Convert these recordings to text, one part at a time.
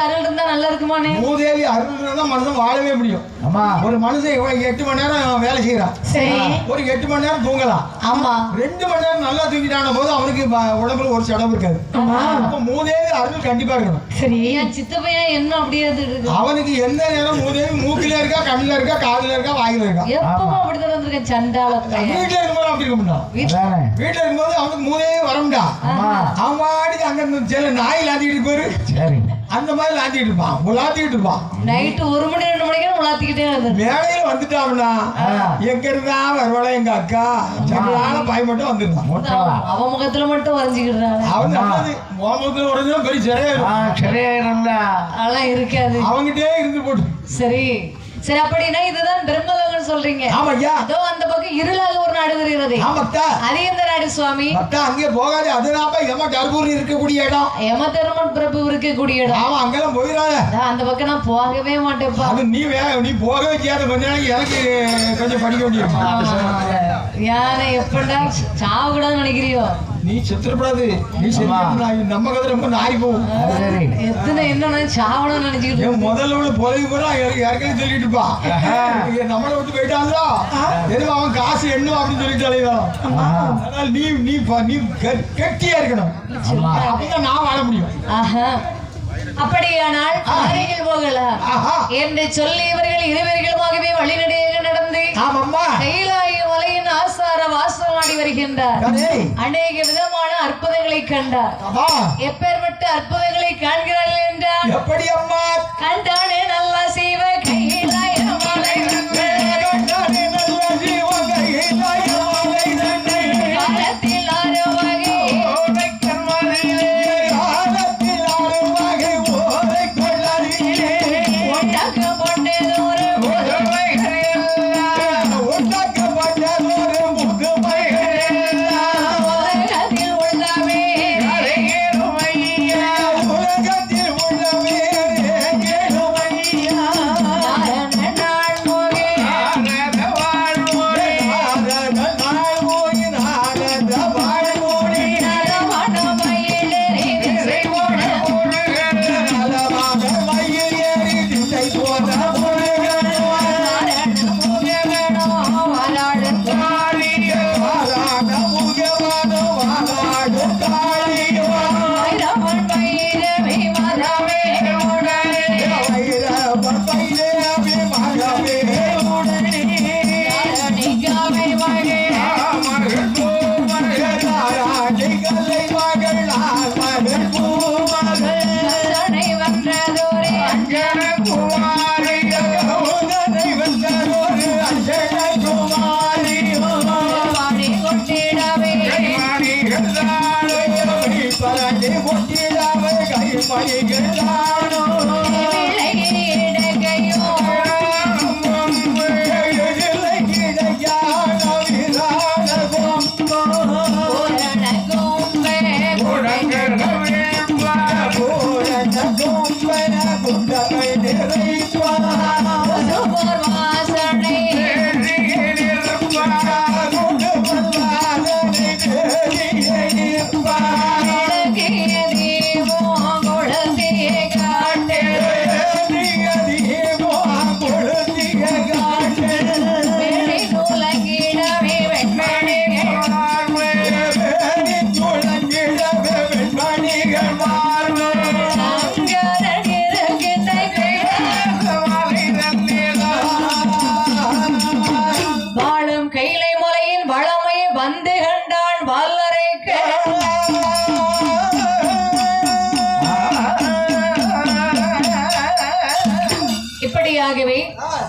அருள் இருந்தா நல்லா இருக்குமானே மூதேவி அருள் தான் மனுஷன் வாழவே முடியும். ஆமா. ஒரு மனுஷன் எட்டு மணி நேரம் வேலை செய்யறான் சரி. ஒரு எட்டு மணி நேரம் தூங்கலாம். ஆமா. ரெண்டு மணி நேரம் நல்லா தூங்கிட்டான போது அவனுக்கு உடம்புல ஒரு செலவு இருக்காது. அப்ப மூதேவி அருள் கண்டிப்பா இருக்கணும். சரி. என் சித்தப்பையன் என்ன அப்படியே இருக்கு அவனுக்கு எந்த நேரம் மூதேவி மூக்கில இருக்கா கண்ணுல இருக்கா காதுல இருக்கா வாயில இருக்கா? எப்பவும் அப்படிதான் இருந்திருக்கேன் சண்டால பையன். வீட்டுல இருக்கும்போது அப்படி இருக்க முடியும் வீட்டுல இருக்கும்போது அவனுக்கு மூதேவி வரமுடா அவன் வாடிக்கு அங்க இருந்து நாய் லாத்திக்கிட்டு போயிரு. சரி. அந்த மாதிரி லாத்திக்கிட்டு இருப்பான். உலாத்திக்கிட்டு இருப்பான். நைட்டு ஒரு மணி ரெண்டு மணிக்கு உலாத்திக்கிட்டே மேடையில வந்துட்டான்னா. எங்க இருந்தா வருவாளா எங்க அக்கா? சரியான பாய் மட்டும் வந்துருந்தான் அவன் முகத்துல மட்டும் வரைஞ்சுக்கிட்டாங்க அவன் மோமத்துல உடனே பெரிய சரியாயிருந்தா அதெல்லாம் இருக்காது. அவங்கிட்டே இருந்து போட்டு. சரி. சரி அப்படின்னா இதுதான் பிரம்மலோகம் சொல்றீங்க. ஆமாய்யா. அதோ அந்த பக்கம் இருளாக ஒரு நாடு தெரிகிறது. ஆமாத்தா. அது எந்த நாடு சுவாமி. அத்தா அங்கே போகாது. அதுதான்ப்பா எம கர்ப்பூர் இருக்கக்கூடிய இடம். யம தர்மன் பிரபு இருக்கக்கூடிய இடம். ஆமா அங்கெல்லாம் போயிடாத. அந்த பக்கம் நான் போகவே மாட்டேன்ப்பா. அது நீ வே நீ போகவே செய்யாத. கொஞ்ச நாளைக்கு எனக்கு கொஞ்சம் படிக்க வேண்டியிருக்கும். யானை எப்படா சாவு கூடாதுன்னு நினைக்கிறியோ? நீ செத்துறப்படாது. நீ செத்து நம்ம கதை ரொம்ப நாய் போகும். எத்தனை என்ன சாவணும்னு நினைச்சுக்கிட்டு முதல்ல உள்ள பொலவி பூரா எனக்கு ஏற்கனவே சொல்லிட்டு இருப்பான் இங்க நம்மளை விட்டு போயிட்டாங்களோ எதுவும் அவன் காசு எண்ணும் அப்படின்னு சொல்லிட்டு அலைவான். அதனால நீ நீ ப- நீ கெ- கெட்டியா இருக்கணும். ஆமா அப்பதான் நான் வாழ முடியும். அப்படியானால் அருகில் போகலாம். என்று சொல்லி இவர்கள் இருவர்களுமாகவே டேய், அநேக விதமான அற்புதங்களை கண்டார். எப்பேற்பட்ட அற்புதங்களை காண்கிறார்கள் என்றால் எப்படி அம்மா? கண்டானே நல்லா Lord.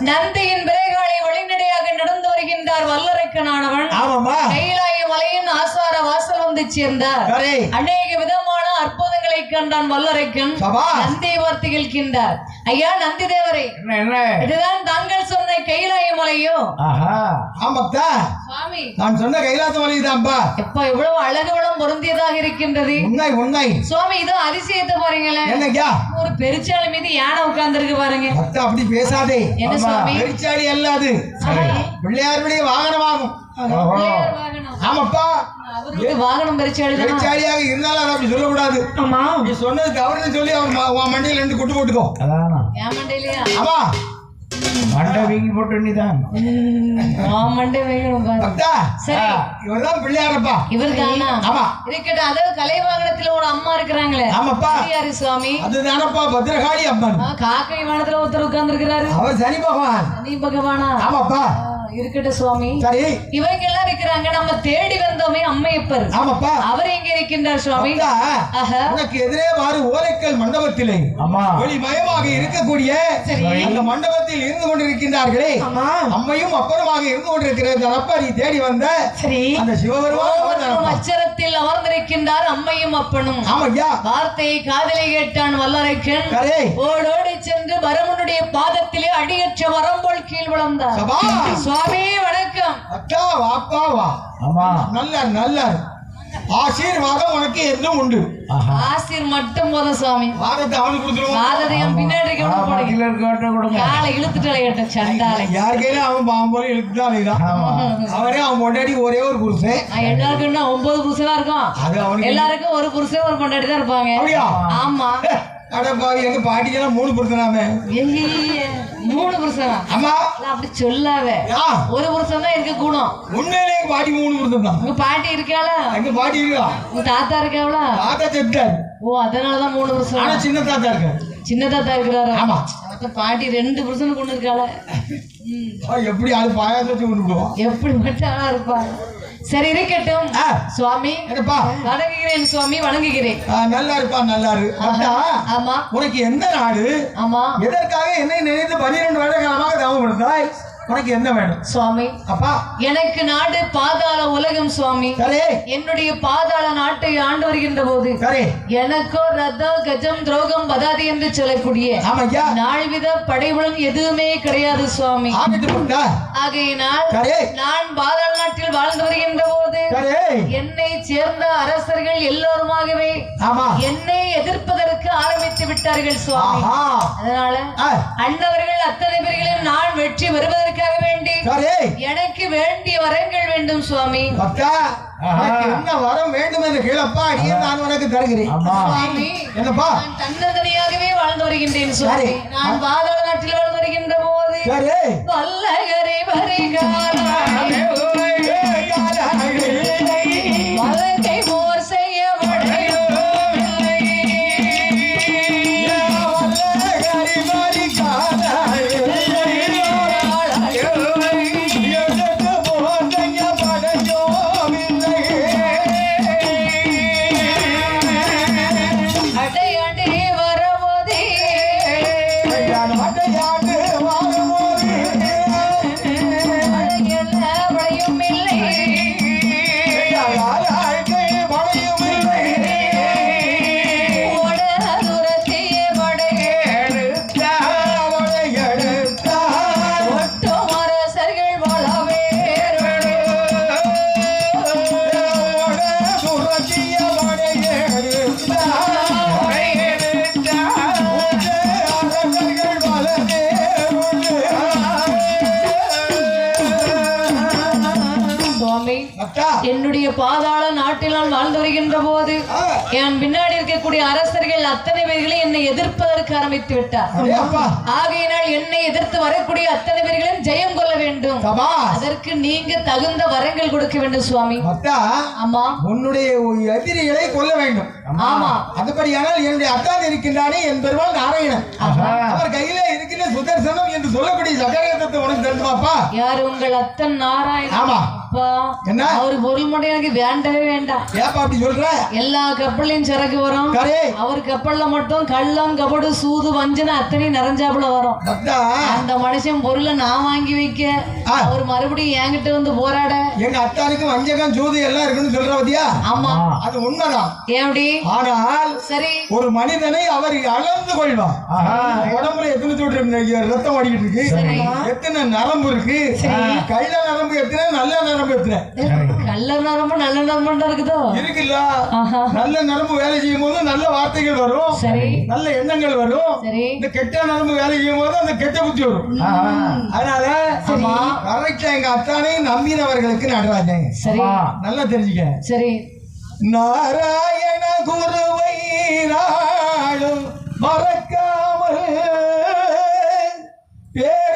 நந்தியின் பிறகாலை வழிநடையாக நடந்து வருகின்றார் வல்லரைக்கனானவன் கைலாய மலையின் ஆசார வாசல் வந்து சேர்ந்தார் அநேக விதமான அற்புதங்களை கண்டான் வல்லரைக்கன். சபாஷ். நந்தி வார்த்தைகின்றார் ஐயா நந்தி தேவரே. என்ன என்ன? இதுதான் தாங்கள் சொன்ன கைலாய மலையோ? ஆஹா. சுவாமி. நான் சொன்ன கைலாச மலைதான்பா. எப்ப இவ்வளவு அழகு வளம் பொருந்தியதாக இருக்கின்றது. உண்மை உண்மை. சுவாமி இதோ அதிசயத்தை பாருங்களேன். என்னய்யா ஒரு பெருச்சாளி மீது யானை உட்கார்ந்துருக்கு பாருங்க. அப்படி பேசாதே. என்ன. சுவாமி? பெருச்சாளி அல்ல அது. பிள்ளையாருடைய வாகனமாகும். ஓஹோ பிள்ளையார் வாகனம். ஆமாப்பா. வாகனம் பெருச்சாலியாக இருந்தாலும் அதை அப்படி சொல்லக்கூடாது. ஆமா. நீ சொன்னது தவறுன்னு சொல்லி அவர் உன் மண்டையில ரெண்டு கொட்டு போட்டுக்கோ. அதானா? என் மண்டையிலயா? ஆமா. மண்டை வீங்கி போட்டு நீதான் உன் மண்டை வைக்கணும் பாரு பக்தா சரி. இவர்தான் பிள்ளையாரப்பா. இவர் தானா ஆமா. இருக்கட்டும். அதாவது கலைவாகனத்துல ஒரு அம்மா இருக்கிறாங்களே. ஆமாப்பா. யாரு சுவாமி. அதுதானப்பா பத்ரகாளி அம்மன். காக்கை வானத்துல ஒருத்தர் உட்கார்ந்து இருக்கிறாரு அவர் சனி பகவான். நீ பகவானா? ஆமாப்பா. இருக்கட்டும் சுவாமி. சரி. இவங்க எல்லாம் இருக்கிறாங்க நம்ம தேடி வந்தோமே அம்மையப்பர் ஆமாப்பா. அவர் எங்க இருக்கின்றார் சுவாமி? உனக்கு எதிரே மாறு ஓலைக்கல் மண்டபத்திலே. ஆமா. ஒளிமயமாக இருக்கக்கூடிய சரி. அந்த மண்டபத்தில் இருந்து கொண்டிருக்கின்றார்களே. அப்பனும் அப்பனுமாக இருந்து கொண்டிருக்கிற இந்த அப்பா நீ தேடி வந்த சரி. அந்த சிவபெருமான் ஒவ்வொரு அவர்தானப்பா. அமர்ந்திருக்கின்றார் அம்மையும் அப்பனும். ஆமையா வார்த்தையை காதலை கேட்டான் வல்லரைக்கன். ஓடோடி சென்று வரமுனுடைய பாதத்திலே அடியற்ற வரம்போல் கீழ் விழுந்தார். சுவாமி வணக்கம். அக்கா வாப்பா வா. ஆமா. நல்ல நல்ல. ஆசீர்வாதம் உனக்கு எதுவும் உண்டு. ஆசிர் மட்டும் போதும் சுவாமி. வாதத்தை அவனுக்கு கொடுத்துருவோம். வாதத்தை என் பின்னாடி பக்கத்துல இருக்க கொடுங்க. காலை இழுத்துட்டு அலையட்ட சண்டாலை. யார் கையில அவன் பாவம் போல இழுத்துதான் அலைதான் ஆமா. அவரே அவன் பொண்டாடி ஒரே ஒரு புருஷன். எல்லாருக்கும் ஒன்பது புருஷனா இருக்கும்? அது அவனுக்கு எல்லாருக்கும் ஒரு புருஷன் ஒரு பொண்டாட்டி தான் இருப்பாங்க. ஆமா. அடப்பா எங்க பாட்டிக்கெல்லாம் மூணு புருஷனாமே. மூணு புருஷனா? ஆமா. நான் அப்படி சொல்லாத. ஒரு புருஷன் தான் இருக்க கூடும். உண்மையிலே எங்க பாட்டி மூணு புருஷன் தான். உங்க பாட்டி இருக்காளா? எங்க பாட்டி இருக்கா? உங்க தாத்தா இருக்காவளா? தாத்தா செத்தாரு. ஓ அதனாலதான் மூணு ஆனா புருஷன் சின்ன தாத்தா இருக்காரு. சின்ன தாத்தா இருக்கிறாரு? ஆமா. பாட்டி ரெண்டு புருஷன் கொண்டு இருக்காள. எப்படி அது பாயாசத்தை கொண்டு எப்படி மட்டும் ஆளா இருப்பாங்க சரி இருக்கட்டும் சுவாமி வணங்குகிறேன் சுவாமி வணங்குகிறேன். நல்லா இருப்பா நல்லா ஆமா. உனக்கு எந்த நாடு? ஆமா. எதற்காக என்னை நினைத்து பன்னிரண்டு வருட காலமாக தவப்படுத்தாய் உனக்கு என்ன வேணும்? சுவாமி அப்பா. எனக்கு நாடு பாதாள உலகம் சுவாமி. என்னுடைய பாதாள நாட்டை ஆண்டு வருகின்ற போது எனக்கோ ரதம் கஜம் துரோகம் பதாதி என்று சொல்லக்கூடிய நால்வித படைபலம் எதுவுமே கிடையாது சுவாமி. ஆகையினால் நான் பாதாள நாட்டில் வாழ்ந்து வருகின்ற போது என்னை சேர்ந்த அரசர்கள் எல்லோருமாகவே என்னை எதிர்ப்பதற்கு ஆரம்பித்து விட்டார்கள் சுவாமி. அதனால அண்ணவர்கள் அத்தனை பேர்களையும் நான் வெற்றி பெறுவதற்காக வேண்டி எனக்கு வேண்டிய வரங்கள் வேண்டும் சுவாமி. என்ன வரம் வேண்டும் என்று கேளப்பா அடியே நான் உனக்கு தருகிறேன். என்னப்பா? நான் தன்னந்தனியாகவே வாழ்ந்து வருகின்றேன் சுவாமி. நான் பாதாள நாட்டில் வாழ்ந்து வருகின்ற போது வல்லகரை வருகாலாய் என்னுடைய பாதாள நாட்டில் நான் வாழ்ந்து வருகின்ற போது என் பின்னாடி இருக்கக்கூடிய அரசர்கள் அத்தனை பேர்களும் என்னை எதிர்ப்பதற்கு ஆரம்பித்து விட்டார். ஆகையினால் என்னை எதிர்த்து வரக்கூடிய அத்தனை பேர்களும் ஜெயம் கொள்ள வேண்டும். அதற்கு நீங்க தகுந்த வரங்கள் கொடுக்க வேண்டும் சுவாமி. ஆமா. உன்னுடைய எதிரிகளை கொல்ல வேண்டும். ஆமா. அதுபடியானால் என்னுடைய அத்தான் இருக்கின்றானே என் பெருமாள் நாராயணன். அவர் கையிலே இருக்கின்ற சுதர்சனம் என்று சொல்லக்கூடிய சகரகத்தை உனக்கு தெரிஞ்சுமாப்பா? யார் உங்கள் அத்தன் நாராயணன்? ஆமா. என்ன? அவர் பொருள் மட்டும் எனக்கு வேண்டவே வேண்டாம் ஏப்பா அப்படி சொல்ற? எல்லா கப்பல்லையும் சரக்கு வரும். அவர் கப்பல்ல மட்டும் கள்ளம் கபடு சூது வஞ்சனை அத்தனையும் நிறைஞ்சாப்புல வரும். அந்த மனுஷன் பொருளை நான் வாங்கி வைக்க. அவர் மறுபடியும் என்கிட்ட வந்து போராட. எங்க அத்தானுக்கு வஞ்சகம் ஜூது எல்லாம் இருக்குன்னு சொல்ற பத்தியா? ஆமா. அது உண்மைதான். ஏன்டி ஆனால் சரி ஒரு மனிதனை அவர் அளந்து கொள்வார். உடம்புல எத்தனை சூடு இருக்குன்னு இங்க ரத்தம் ஓடிக்கிட்டு இருக்கு. எத்தனை நரம்பு இருக்கு? கள்ள நரம்பு எத்தனை? நல்ல நரம்பு எத்தனை? நல்ல நரம்பு நல்ல நரம்பு இருக்குதோ? இருக்குல்ல. நல்ல நரம்பு வேலை செய்யும் போது நல்ல வார்த்தைகள் வரும். நல்ல எண்ணங்கள் வரும். இந்த கெட்ட நரம்பு வேலை செய்யும் போது அந்த கெட்ட புத்தி வரும். அதனால. கரெக்டா எங்க அத்தானை நம்பினவர்களுக்கு நடராஜன் சரி. நல்லா தெரிஞ்சுக்க. சரி. நாராயண குருவை நீராடும் மறக்காமல். பேர்